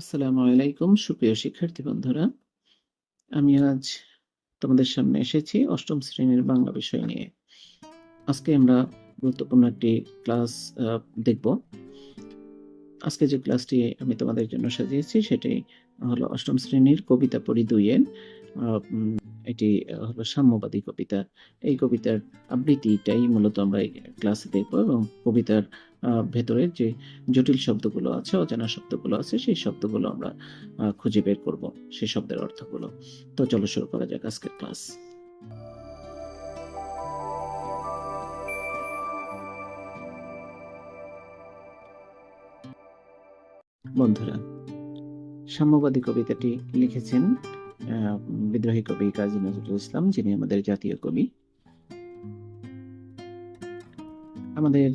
আসসালামু আলাইকুম, সুপ্রিয় শিক্ষার্থী বন্ধুরা। আমি আজ তোমাদের সামনে এসেছি অষ্টম শ্রেণির বাংলা বিষয় নিয়ে। আজকে আমরা গুরুত্বপূর্ণ একটি ক্লাস দেখব। আজকে যে ক্লাসটি আমি তোমাদের জন্য সাজিয়েছি সেটি হলো অষ্টম শ্রেণির কবিতা পড়ি দুইয়ের এটি হলো সাম্যবাদী কবিতা। এই কবিতার আবৃত্তিটাই মূলত আমরা ক্লাসে দেখব এবং কবিতার আহ, ভেতরে যে জটিল শব্দগুলো আছে অজানা শব্দগুলো আছে সেই শব্দগুলো আমরা খুঁজে বের করব সেই শব্দের অর্থগুলো। তো চলো শুরু করা যাক আজকের ক্লাস। বন্ধুরা সাম্যবাদী কবিতাটি লিখেছেন বিদ্রোহী কবি কাজী নজরুল ইসলাম যিনি আমাদের জাতীয় কবি। আমাদের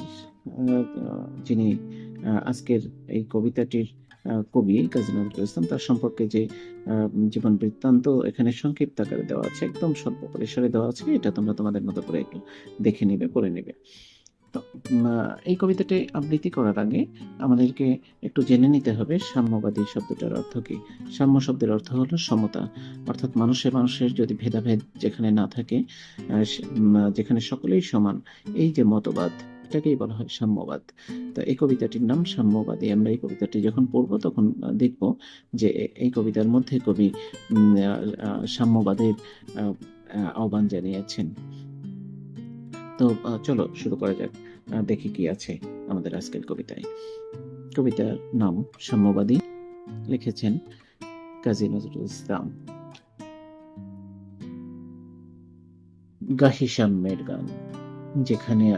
যিনি আজকের এই কবিতাটির কবি কাজী নজরুল ইসলাম, তার সম্পর্কে যে জীবন বৃত্তান্ত, এখানে সংক্ষিপ্ত আকারে দেওয়া আছে, একদম স্বল্প পরিসরে দেওয়া আছে, এটা তোমরা তোমাদের মতো করে একটু দেখে নেবে, পড়ে নেবে। তো এই কবিতাটি আবৃত্তি করার আগে আমাদেরকে একটু জেনে নিতে হবে, সাম্যবাদী শব্দটার অর্থ কি? সাম্য শব্দের অর্থ হলো সমতা, অর্থাৎ মানুষের মানুষের যদি ভেদাভেদ যেখানে না থাকে যেখানে সকলেই সমান, এই যে মতবাদ এটাকেই বলা হয় সাম্যবাদ। তো এই কবিতাটির নাম সাম্যবাদী। আমরা এই কবিতাটি যখন পড়ব তখন দেখব যে এই কবিতার মধ্যে কবি সাম্যবাদের আহ, আহ, আহ্বান জানিয়েছেন। তো চলো শুরু করা যাক। দেখি কি আছে আমাদের আজকের কবিতায়। কবিতার নাম সাম্যবাদী। লিখেছেন কাজী নজরুল ইসলাম। গাহি সাম্যের গান যেখানে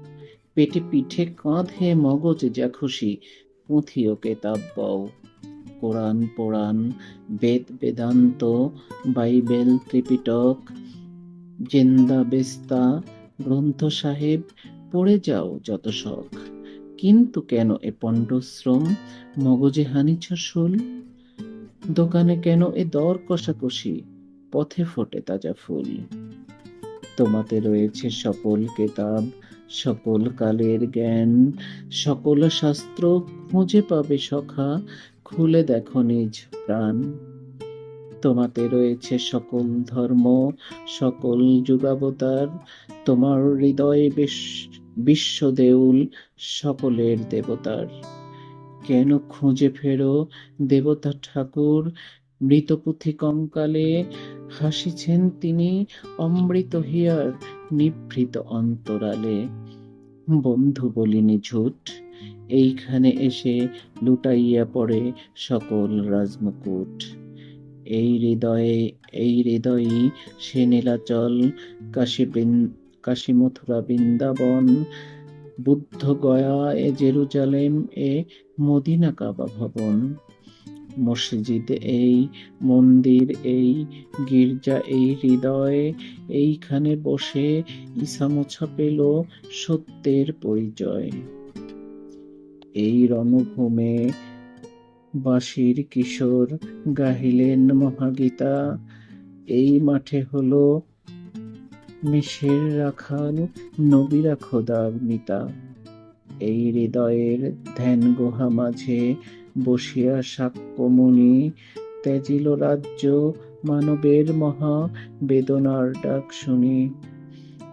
পেটে পিঠে কাঁধে মগজ যা খুশি, পুঁথি ও কেতাব বও Quran পোড়ান, Veda Vedanta, Bible Tripitaka, Zend Avesta, Granth Sahib, পড়ে যাও যত শখ। কিন্তু কেন এ পণ্ডশ্রম? মগজে হানিছ শুল দোকানে কেন এ দর কষাকষি? পথে ফোটে তাজা ফুল। তোমাতে রয়েছে সকল কেতাব। সকল কালের জ্ঞান, সকল শাস্ত্র খুঁজে পাবে সখা, খুলে দেখো নিজ প্রাণ। তোমাতে রয়েছে সকল ধর্ম, সকল যুগাবতার, তোমার হৃদয়ে বিশ- বিশ্ব দেউল, সকলের দেবতার। কেন খুঁজে ফেরো দেবতা ঠাকুর মৃতপুথি কঙ্কালে হাসিছেন তিনি অমৃত হিয়ার নিভৃত অন্তরালে। বন্ধু বলিনি ঝুট, এইখানে এসে লুটাইয়া পড়ে সকল রাজমুকুট। এই হৃদয়ে, এই হৃদয়ই সে নীলাচল, কাশী কাশী মথুরা বৃন্দাবন বুদ্ধ গয়া এ জেরুজালেম, এ মদিনা কাবা ভবন। মসজিদ, এই মন্দির, এই গির্জা, এই হৃদয়, এইখানে বসে ইসামোছা পেল সত্যের পরিচয়। এই রণভূমে বাঁশির কিশোর গাহিলেন মহাগীতা। এই মাঠে হলো মিশের রাখাল, নবীরা খোদা মিতা। এই হৃদয়ের ধ্যান গুহা মাঝে বসিয়া সাক্ষ্যমণি ত্যাজিল রাজ্য মানবের মহা বেদনার ডাক শুনি।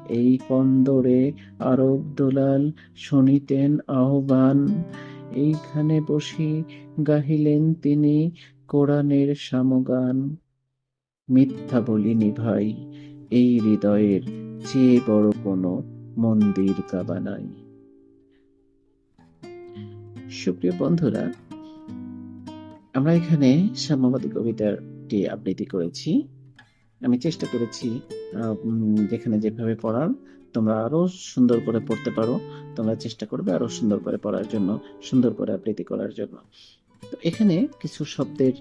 এই কন্দরে আরব দোলাল শুনিতেন আহ্বান। এইখানে বসি গাহিলেন তিনি কোরআনের সামগান। মিথ্যা বলিনি ভাই, এই হৃদয়ের চেয়ে বড় কোনো মন্দির কাবা নাই। সুপ্রিয় বন্ধুরা আমরা এখানে সাম্যবাদী কবিতাটি আবৃত্তি করেছি। আমি চেষ্টা করেছি যেখানে যেভাবে পড়ার, তোমরা আরও সুন্দর করে পড়তে পারো। তোমরা চেষ্টা করবে আরও সুন্দর করে পড়ার জন্য, সুন্দর করে আবৃত্তি করার জন্য। তো এখানে কিছু শব্দের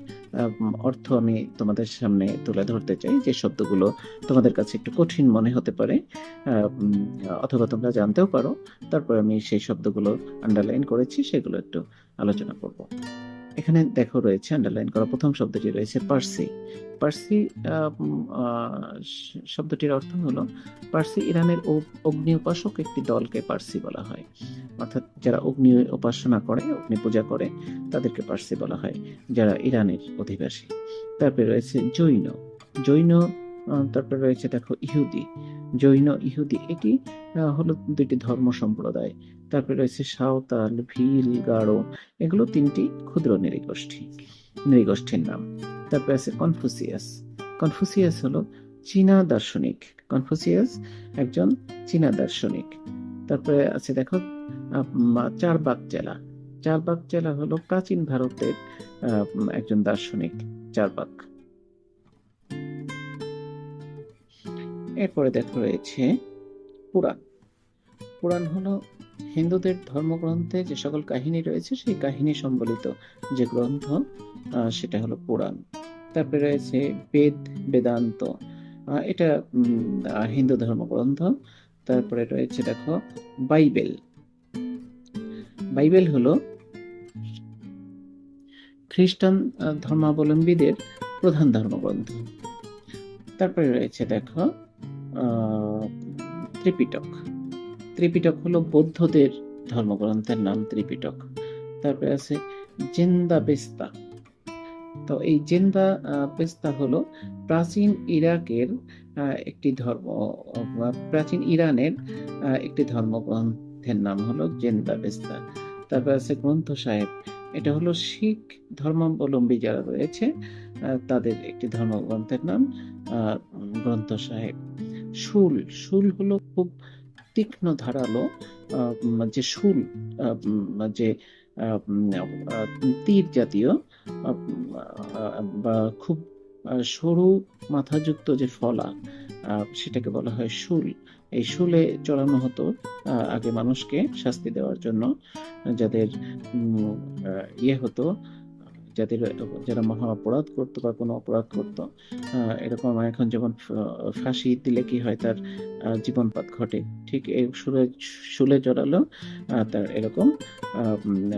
অর্থ আমি তোমাদের সামনে তুলে ধরতে চাই। যে শব্দগুলো তোমাদের কাছে একটু কঠিন মনে হতে পারে অথবা তোমরা জানতেও পারো। তারপর আমি সেই শব্দগুলো আন্ডারলাইন করেছি, সেগুলো একটু আলোচনা করব। এখানে দেখো রয়েছে আন্ডারলাইন করা, প্রথম শব্দটি রয়েছে পার্সি পার্সি শব্দটির অর্থ হলো পার্সি ইরানের অগ্নি উপাসক একটি দলকে পার্সি বলা হয়। অর্থাৎ যারা অগ্নি উপাসনা করে, অগ্নি পূজা করে, তাদেরকে পার্সি বলা হয়, যারা ইরানের অধিবাসী। তারপরে রয়েছে জৈন। জৈন তারপরে রয়েছে দেখো ইহুদি। জৈন, ইহুদি, এটি হলো দুইটি ধর্ম সম্প্রদায়। তারপরে রয়েছে সাঁওতাল, ভিল, গারো, এগুলো তিনটি ক্ষুদ্র নৃগোষ্ঠী, নৃগোষ্ঠীর নাম। তারপরে আছে কনফুসিয়াস। কনফুসিয়াস হলো চীনা দার্শনিক। কনফুসিয়াস একজন চীনা দার্শনিক। তারপরে আছে দেখো চারবাক জেলা চারবাক জেলা হলো প্রাচীন ভারতের একজন দার্শনিক চারবাক এরপরে দেখো রয়েছে পুরাণ। পুরাণ হলো হিন্দুদের ধর্মগ্রন্থে যে সকল কাহিনী রয়েছে, সেই কাহিনী সম্বলিত যে গ্রন্থ সেটা হলো পুরাণ তারপরে রয়েছে বেদ, বেদান্ত। এটা হিন্দু ধর্মগ্রন্থ। তারপরে রয়েছে দেখো বাইবেল। বাইবেল হলো খ্রিস্টান ধর্মাবলম্বীদের প্রধান ধর্মগ্রন্থ। তারপরে রয়েছে দেখো ত্রিপিটক। ত্রিপিটক হলো বৌদ্ধদের ধর্মগ্রন্থের নাম ত্রিপিটক। তারপরে আছে জেন্দা বেস্তা তো এই জেন্দা বেস্তা হলো প্রাচীন ইরাকের একটি ধর্ম প্রাচীন ইরানের একটি ধর্মগ্রন্থের নাম হলো জেন্দা বেস্তা তারপর আছে গ্রন্থ সাহেব। এটা হলো শিখ ধর্মাবলম্বী যারা রয়েছে তাদের একটি ধর্মগ্রন্থের নাম গ্রন্থ সাহেব। শুল শুল হলো খুব তীক্ষ্ণ ধারালো যে শুল যে তীর জাতীয় বা খুব সরু মাথাযুক্ত যে ফলা সেটাকে বলা হয় শুল। এই শুলে চড়ানো হতো আগে মানুষকে শাস্তি দেওয়ার জন্য, যাদের ইয়ে হতো যাদের যারা মহা অপরাধ করতো বা কোনো অপরাধ করতো এরকম এখন যেমন ফাঁসি দিলে কি হয় তার জীবনপাত ঘটে। ঠিক এই শুলে শুলে জড়ালো তার এরকম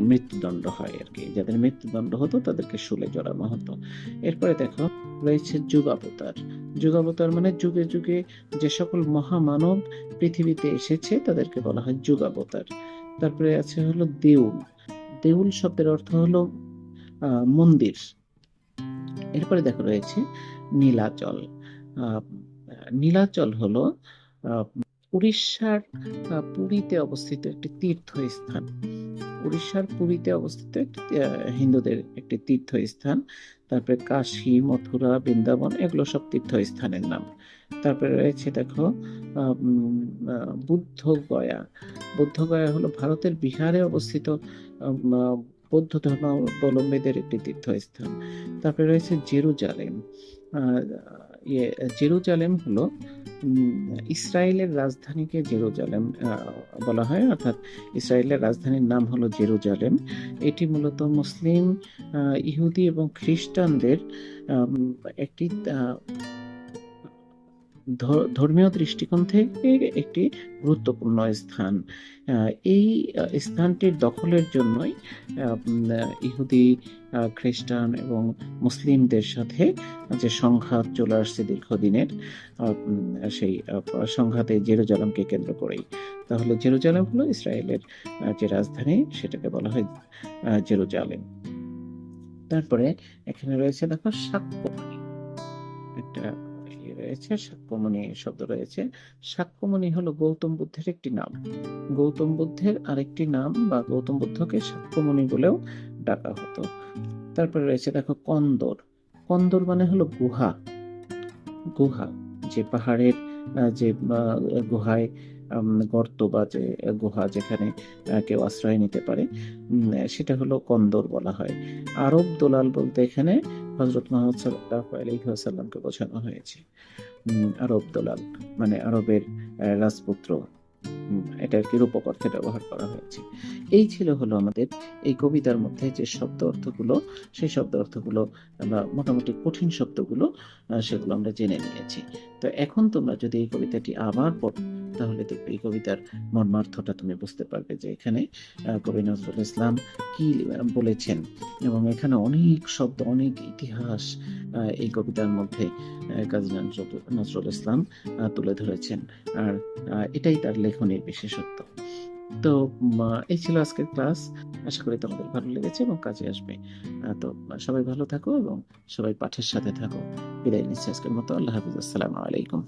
মৃত্যুদণ্ড হয় আর কি। যাদের মৃত্যুদণ্ড হতো তাদেরকে শুলে জড়ানো হতো। এরপরে দেখো, রয়েছে যুগাবতার যুগাবতার মানে যুগে যুগে যে সকল মহামানব পৃথিবীতে এসেছে, তাদেরকে বলা হয় যুগাবতার তারপরে আছে হলো দেউল। দেউল শব্দের অর্থ হলো মন্দির। এরপরে দেখো রয়েছে নীলাচল। নীলাচল হলো উড়িষ্যার পুরীতে অবস্থিত একটি তীর্থস্থান। উড়িষ্যার পুরীতে অবস্থিত হিন্দুদের একটি তীর্থস্থান। তারপরে কাশী মথুরা বৃন্দাবন এগুলো সব তীর্থস্থানের নাম। তারপরে রয়েছে দেখো আহ, উম, আহ, বুদ্ধ গয়া বুদ্ধ গয়া হলো ভারতের বিহারে অবস্থিত বৌদ্ধ ধর্মাবলম্বীদের একটি তীর্থস্থান। তারপরে রয়েছে জেরুজালেম। ইয়ে জেরুজালেম হলো ইসরায়েলের রাজধানীকে জেরুজালেম বলা হয়। অর্থাৎ ইসরায়েলের রাজধানীর নাম হলো জেরুজালেম। এটি মূলত মুসলিম ইহুদি এবং খ্রিস্টানদের একটি ধর্মীয় দৃষ্টিকোণ থেকে একটি গুরুত্বপূর্ণ স্থান। এই স্থানটির দখলের জন্যই ইহুদি খ্রিস্টান এবং মুসলিমদের সাথে যে সংঘাত চলে আসছে দীর্ঘদিনের সেই সংঘাতে জেরুজালেমকে কেন্দ্র করেই। তাহলে জেরুজালেম হলো ইসরায়েলের যে রাজধানী, সেটাকে বলা হয় জেরুজালেম। তারপরে এখানে রয়েছে দেখো সাক্ষ্যমণি একটা রয়েছে, সাক্ষ্যমণি শব্দ রয়েছে। সাক্ষ্যমণি হলো গৌতম বুদ্ধের একটি নাম। গৌতম বুদ্ধের আরেকটি নাম বা গৌতম বুদ্ধকে সাক্ষ্যমণি বলেও ডাকা হতো। তারপরে রয়েছে দেখো কন্দর। কন্দর মানে হলো গুহা। গুহা, যে পাহাড়ের যে গুহায় গর্ত বা যে, গুহা যেখানে কেউ আশ্রয় নিতে পারে সেটা হলো কন্দর বলা হয়। আরব দোলাল বলতে এখানে হজরত মোহাম্মদ সাল্লাল্লাহু আলাইহি ওয়াসাল্লামকে বোঝানো হয়েছে। আরব দোলাল মানে আরবের রাজপুত্র উম, এটা আর কি রূপক অর্থে ব্যবহার করা হয়েছে। এই ছিল হলো আমাদের এই কবিতার মধ্যে যে শব্দ অর্থগুলো সেই শব্দ অর্থগুলো আমরা মোটামুটি কঠিন শব্দগুলো সেগুলো আমরা জেনে নিয়েছি। তো এখন তোমরা যদি এই কবিতাটি আবার পড়ো তাহলে দেখবে এই কবিতার মর্মার্থটা তুমি বুঝতে পারবে যে এখানে কবি নজরুল ইসলাম কি বলেছেন এবং এখানে অনেক শব্দ, অনেক ইতিহাস এই কবিতার মধ্যে কাজী নজরুল ইসলাম তুলে ধরেছেন। আর এটাই তার লেখনের বিশেষত্ব। তো এই ছিল আজকের ক্লাস। আশা করি তোমাদের ভালো লেগেছে এবং কাজে আসবে। তো, সবাই ভালো থাকো এবং সবাই পাঠের সাথে থাকো। বিদায় নিচ্ছি আজকের মতো। আল্লাহ হাফিজ। আসসালামু আলাইকুম।